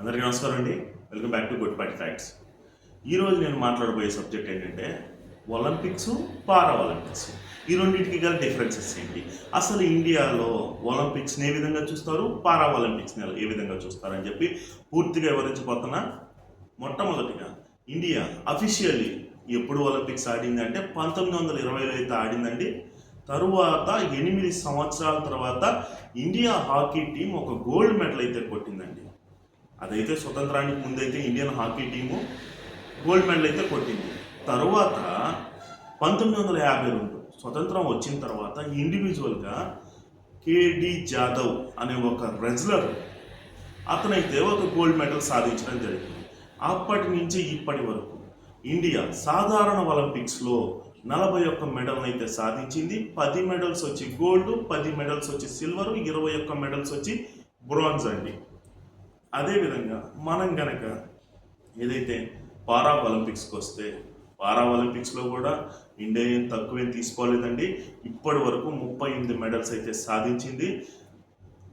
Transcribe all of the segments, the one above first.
అందరికీ నమస్కారం అండి. Welcome back to good party facts ఈరోజు నేను మాట్లాడబోయే సబ్జెక్ట్ ఏంటంటే ఒలింపిక్స్ పారా ఒలింపిక్స్ ఈ రెండింటికి గల డిఫరెన్సెస్ ఏంటి? అసలు ఇండియాలో ఒలింపిక్స్ని ఏ విధంగా చూస్తారు? పారా ఒలింపిక్స్ని ఏ విధంగా చూస్తారని చెప్పి పూర్తిగా వివరించబోతున్నా. మొట్టమొదటిగా ఇండియా అఫీషియల్లీ ఎప్పుడు ఒలింపిక్స్ ఆడింది అంటే పంతొమ్మిది వందల ఇరవైలో అయితే ఆడిందండి. తరువాత ఎనిమిది సంవత్సరాల తర్వాత ఇండియా హాకీ టీం ఒక గోల్డ్ మెడల్ అయితే కొట్టిందండి. అదైతే స్వతంత్రానికి ముందైతే Indian hockey team gold medal అయితే కొట్టింది. తర్వాత పంతొమ్మిది వందల యాభై రెండు స్వతంత్రం వచ్చిన తర్వాత ఇండివిజువల్గా కేడి జాదవ్ అనే ఒక రెజ్లర్ అతనైతే ఒక గోల్డ్ మెడల్ సాధించడం జరిగింది. అప్పటి నుంచి ఇప్పటి వరకు ఇండియా సాధారణ ఒలింపిక్స్లో నలభై ఒక్క మెడల్ అయితే సాధించింది. పది మెడల్స్ వచ్చి గోల్డ్ పది మెడల్స్ వచ్చి సిల్వర్ ఇరవై ఒక్క మెడల్స్ వచ్చి బ్రాంజ్ అండి. అదేవిధంగా మనం గనక ఏదైతే పారా ఒలింపిక్స్కి వస్తే పారా ఒలింపిక్స్లో కూడా ఇండియా ఏం తక్కువేం తీసుకోలేదండి. ఇప్పటి వరకు ముప్పై ఎనిమిది మెడల్స్ అయితే సాధించింది.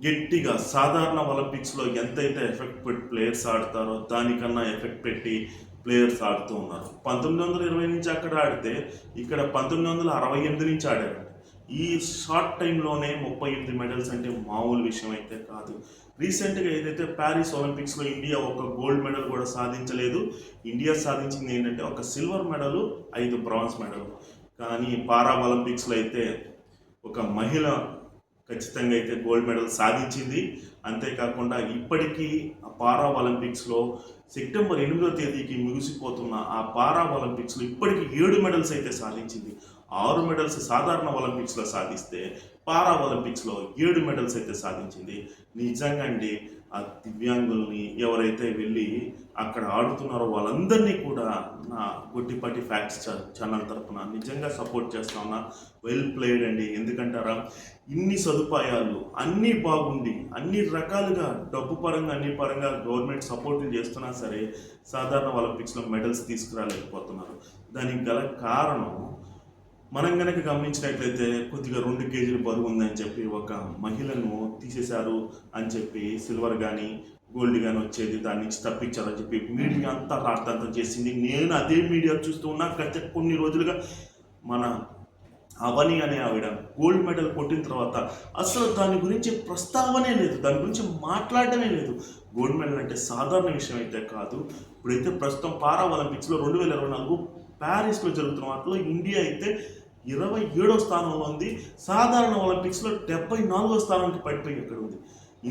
గట్టిగా సాధారణ ఒలింపిక్స్లో ఎంతైతే ఎఫెక్ట్ పెట్టి ప్లేయర్స్ ఆడతారో దానికన్నా ఎఫెక్ట్ పెట్టి ప్లేయర్స్ ఆడుతూ ఉన్నారు. పంతొమ్మిది వందల ఇరవై నుంచి అక్కడ ఆడితే ఇక్కడ పంతొమ్మిది వందల అరవై ఎనిమిది నుంచి ఆడారు ఈ షార్ట్ టైంలోనే ముప్పై ఎనిమిది మెడల్స్ అంటే మామూలు విషయం అయితే కాదు. రీసెంట్గా ఏదైతే ప్యారిస్ ఒలింపిక్స్లో ఇండియా ఒక గోల్డ్ మెడల్ కూడా సాధించలేదు ఇండియా సాధించింది ఏంటంటే ఒక సిల్వర్ మెడల్ ఐదు బ్రాంజ్ మెడల్. కానీ పారా ఒలింపిక్స్లో అయితే ఒక మహిళ ఖచ్చితంగా అయితే గోల్డ్ మెడల్ సాధించింది. అంతేకాకుండా ఇప్పటికీ ఆ పారా ఒలింపిక్స్లో సెప్టెంబర్ ఎనిమిదో తేదీకి ముగిసిపోతున్న ఆ పారా ఒలింపిక్స్లో ఇప్పటికీ ఏడు మెడల్స్ అయితే సాధించింది. ఆరు మెడల్స్ సాధారణ ఒలింపిక్స్లో సాధిస్తే పారా ఒలింపిక్స్లో ఏడు మెడల్స్ అయితే సాధించింది. నిజంగా అండి ఆ దివ్యాంగుల్ని ఎవరైతే వెళ్ళి అక్కడ ఆడుతున్నారో వాళ్ళందరినీ కూడా నా గొడ్డిపాటి ఫ్యాక్ట్స్ ఛానల్ తరఫున నిజంగా సపోర్ట్ చేస్తా ఉన్నా. వెల్ ప్లేడ్ అండి. ఎందుకంటారా? ఇన్ని సదుపాయాలు అన్నీ బాగుండి అన్ని రకాలుగా డబ్బు పరంగా అన్ని పరంగా గవర్నమెంట్ సపోర్ట్లు చేస్తున్నా సరే సాధారణ ఒలింపిక్స్లో మెడల్స్ తీసుకురాలేకపోతున్నారు. దానికి గల కారణం మనం కనుక గమనించినట్లయితే కొద్దిగా రెండు కేజీలు బరువు ఉందని చెప్పి ఒక మహిళను తీసేశారు అని చెప్పి సిల్వర్ కానీ గోల్డ్ కానీ వచ్చేది దాని నుంచి తప్పించారని చెప్పి మీడియా అంతా రార్థంతం చేసింది. నేను అదే మీడియా చూస్తూ ఉన్నా గత కొన్ని రోజులుగా మన అవని అనే ఆవిడ గోల్డ్ మెడల్ కొట్టిన తర్వాత అసలు దాని గురించి ప్రస్తావనే లేదు దాని గురించి మాట్లాడటమే లేదు. గోల్డ్ మెడల్ అంటే సాధారణ విషయం అయితే కాదు. ఇప్పుడైతే ప్రస్తుతం పారా ఒలింపిక్స్లో రెండు వేల ఇరవై నాలుగు ప్యారిస్లో జరుగుతున్న వాటిలో ఇండియా అయితే ఇరవై ఏడో స్థానంలో ఉంది. సాధారణ ఒలింపిక్స్లో డెబ్బై నాలుగో స్థానానికి పడిపోయి ఇక్కడ ఉంది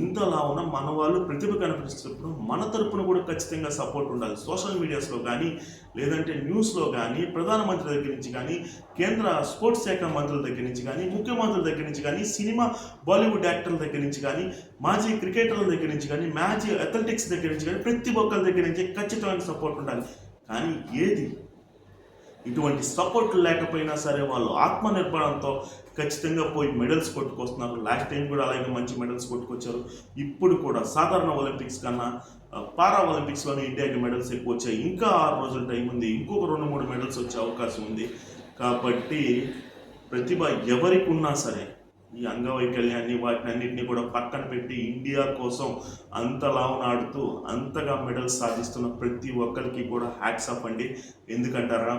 ఇంతలా ఉన్న మన వాళ్ళు ప్రతిభ కనిపిస్తున్నప్పుడు మన తరపున కూడా ఖచ్చితంగా సపోర్ట్ ఉండాలి. సోషల్ మీడియాస్లో కానీ లేదంటే న్యూస్లో కానీ ప్రధానమంత్రి దగ్గర నుంచి కానీ కేంద్ర స్పోర్ట్స్ శాఖ మంత్రుల దగ్గర నుంచి కానీ ముఖ్యమంత్రుల దగ్గర నుంచి కానీ సినిమా బాలీవుడ్ యాక్టర్ల దగ్గర నుంచి కానీ మాజీ క్రికెటర్ల దగ్గర నుంచి కానీ మ్యాచ్ అథ్లెటిక్స్ దగ్గర నుంచి కానీ ప్రతి ఒక్కరి దగ్గర నుంచి ఖచ్చితమైన సపోర్ట్ ఉండాలి. కానీ ఏది? ఇటువంటి సపోర్ట్ లేకపోయినా సరే వాళ్ళు ఆత్మనిర్భరంతో ఖచ్చితంగా పోయి మెడల్స్ కొట్టుకొస్తున్నారు. లాస్ట్ టైం కూడా అలాగే మంచి మెడల్స్ కొట్టుకొచ్చారు. ఇప్పుడు కూడా సాధారణ ఒలింపిక్స్ కన్నా పారా ఒలింపిక్స్లోనే ఇండియాకి మెడల్స్ ఎక్కువ వచ్చాయి ఇంకా ఆరు రోజుల టైం ఉంది. ఇంకొక రెండు మూడు మెడల్స్ వచ్చే అవకాశం ఉంది. కాబట్టి ప్రతిభ ఎవరికి ఉన్నా సరే ఈ అంగవైకల్యాన్ని వాటిని అన్నింటినీ కూడా పక్కన పెట్టి ఇండియా కోసం అంత ఆడుతూ అంతగా మెడల్స్ సాధిస్తున్న ప్రతి ఒక్కరికి కూడా హ్యాట్స్ అప్ అండి. ఎందుకంటారా?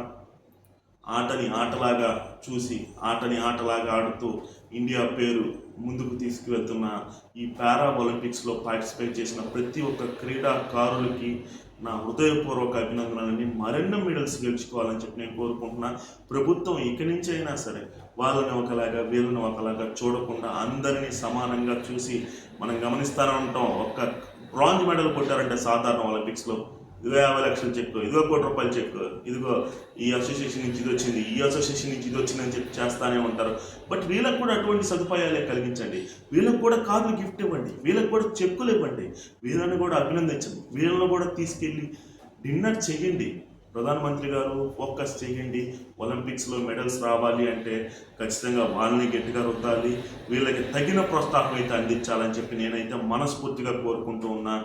ఆటని ఆటలాగా చూసి ఆటని ఆటలాగా ఆడుతూ ఇండియా పేరు ముందుకు తీసుకువెళ్తున్న ఈ పారా ఒలింపిక్స్లో పార్టిసిపేట్ చేసిన ప్రతి ఒక్క క్రీడాకారులకి నా హృదయపూర్వక అభినందనలని మరెన్నో మెడల్స్ గెలుచుకోవాలని చెప్పి నేను కోరుకుంటున్నా. ప్రభుత్వం ఇక నుంచి అయినా సరే వాళ్ళని ఒకలాగా వీళ్ళని ఒకలాగా చూడకుండా అందరినీ సమానంగా చూసి మనం గమనిస్తూనే ఉంటాం. ఒక్క బ్రాంజ్ మెడల్ కొట్టారంటే సాధారణ ఒలింపిక్స్లో ఇదిగో యాభై లక్షల చెక్ ఇదిగో కోటి రూపాయల చెక్ ఇదిగో ఈ అసోసియేషన్ నుంచి ఇది వచ్చింది ఈ అసోసియేషన్ నుంచి ఇది వచ్చిందని చెప్పి చేస్తానే ఉంటారు. బట్ వీళ్ళకి కూడా అటువంటి సదుపాయాలే కలిగించండి. వీళ్ళకి కూడా కార్లు గిఫ్ట్ ఇవ్వండి. వీళ్ళకి కూడా చెక్కులు ఇవ్వండి. వీళ్ళని కూడా అభినందించండి. వీళ్ళని కూడా తీసుకెళ్ళి డిన్నర్ చేయండి. ప్రధానమంత్రి గారు ఫోకస్ చేయండి. ఒలింపిక్స్లో మెడల్స్ రావాలి అంటే ఖచ్చితంగా వాళ్ళని గట్టిగా రుద్దాలి. వీళ్ళకి తగిన ప్రోత్సాహం అయితే అందించాలని చెప్పి నేనైతే మనస్ఫూర్తిగా కోరుకుంటూ ఉన్నా.